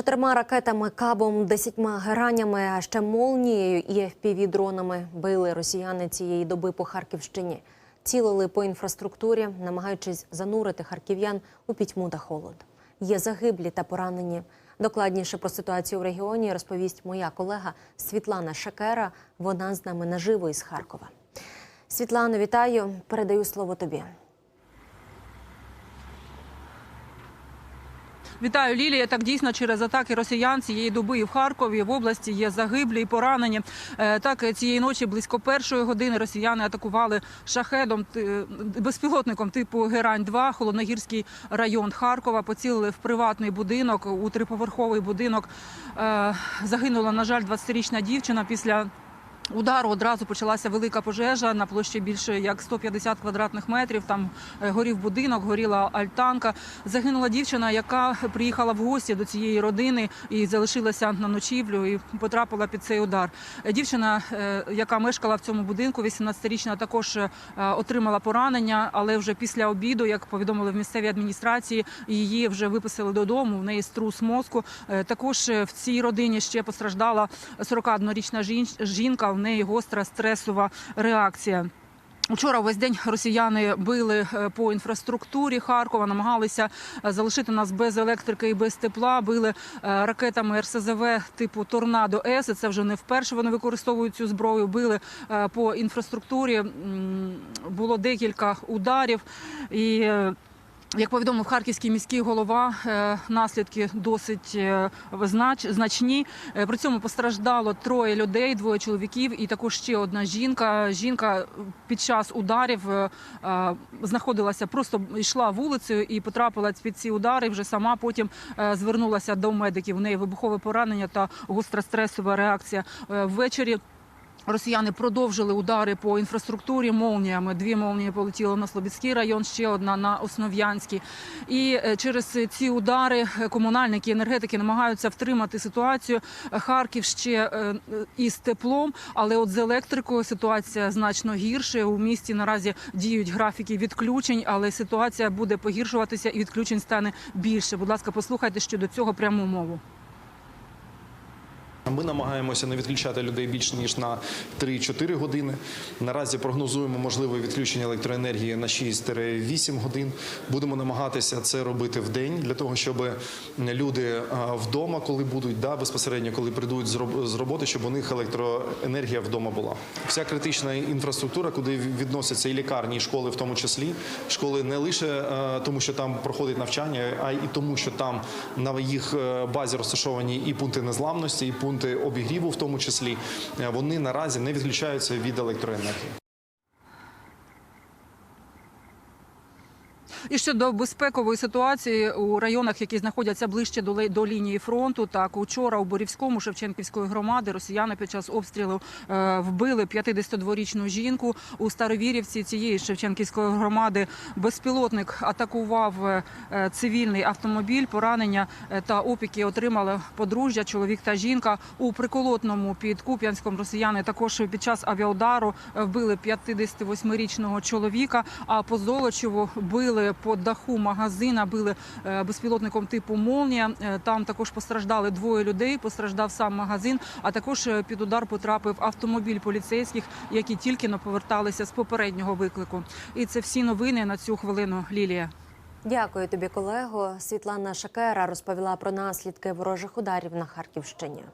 Чотирма ракетами, кабом, десятьма геранями, а ще молнією і FPV-дронами били росіяни цієї доби по Харківщині. Цілили по інфраструктурі, намагаючись занурити харків'ян у пітьму та холод. Є загиблі та поранені. Докладніше про ситуацію в регіоні розповість моя колега Світлана Шакера. Вона з нами наживо із Харкова. Світлано, вітаю. Передаю слово тобі. Вітаю, Лілія. Так дійсно через атаки росіян цієї доби і в Харкові в області є загиблі і поранені. Е, Так цієї ночі близько першої години росіяни атакували шахедом безпілотником типу Герань 2 Холодногірський район Харкова. Поцілили в приватний будинок у триповерховий будинок. Е, Загинула на жаль 20-річна дівчина після. Удару одразу почалася велика пожежа на площі більше як 150 квадратних метрів. Там е, горів будинок, горіла альтанка. Загинула дівчина, яка приїхала в гості до цієї родини і залишилася на ночівлю і потрапила під цей удар. Е, Дівчина, е, яка мешкала в цьому будинку, 18-річна, також отримала поранення, але вже після обіду, як повідомили в місцевій адміністрації, її вже виписали додому. В неї струс мозку. Також в цій родині ще постраждала 41-річна жін- жінка. Неї гостра стресова реакція. Учора весь день росіяни били е, по інфраструктурі Харкова, намагалися е, залишити нас без електрики і без тепла. Били е, ракетами РСЗВ типу Торнадо С. Це вже не вперше вони використовують цю зброю. Били по інфраструктурі. Було декілька ударів і. Як повідомив харківський міський голова, е, наслідки досить е, значні. Е, При цьому постраждало троє людей, двоє чоловіків і також ще одна жінка. Жінка під час ударів знаходилася просто йшла вулицею і потрапила під ці удари. Вже сама потім звернулася до медиків. У неї вибухове поранення та гостра стресова реакція. Ввечері Росіяни продовжили удари по інфраструктурі молніями. Дві молнії полетіли на Слобідський район, ще одна на Основ'янський. І е, через ці удари е, комунальники, енергетики намагаються втримати ситуацію. Харків ще е, із теплом, але от з електрикою ситуація значно гірше. У місті наразі діють графіки відключень, але ситуація буде погіршуватися і відключень стане більше. Будь ласка, послухайте щодо цього пряму мову. Ми намагаємося не відключати людей більше ніж на 3-4 години. Наразі прогнозуємо можливе відключення електроенергії на 6-8 годин. Будемо намагатися це робити в день для того, щоб люди вдома, коли будуть, да, безпосередньо, коли прийдуть з роботи, щоб у них електроенергія вдома була. Вся критична інфраструктура, куди відносяться і лікарні, і школи, в тому числі школи не лише е, тому, що там проходить навчання, а й тому, що там на їх е, базі розташовані і пункти незламності, і пункти обігріву, в тому числі Е, вони наразі не відключаються від електроенергії. І щодо безпекової ситуації у районах, які знаходяться ближче до до лінії фронту, так учора у Борівському Шевченківської громади росіяни під час обстрілу е, вбили 52-річну жінку у Старовірівці цієї Шевченківської громади. Безпілотник атакував е, е, цивільний автомобіль. Поранення та опіки отримали подружжя, чоловік та жінка у приколотному під Куп'янськом. Росіяни також під час авіаудару вбили 58-річного чоловіка. А по Золочеву били по даху магазина, били е, безпілотником типу Молнія. Е, Там також постраждали двоє людей. Постраждав сам магазин. А також е, під удар потрапив автомобіль поліцейських, які тільки но поверталися з попереднього виклику. І це всі новини на цю хвилину. Лілія. Дякую тобі, колего. Світлана Шакера розповіла про наслідки ворожих ударів на Харківщині.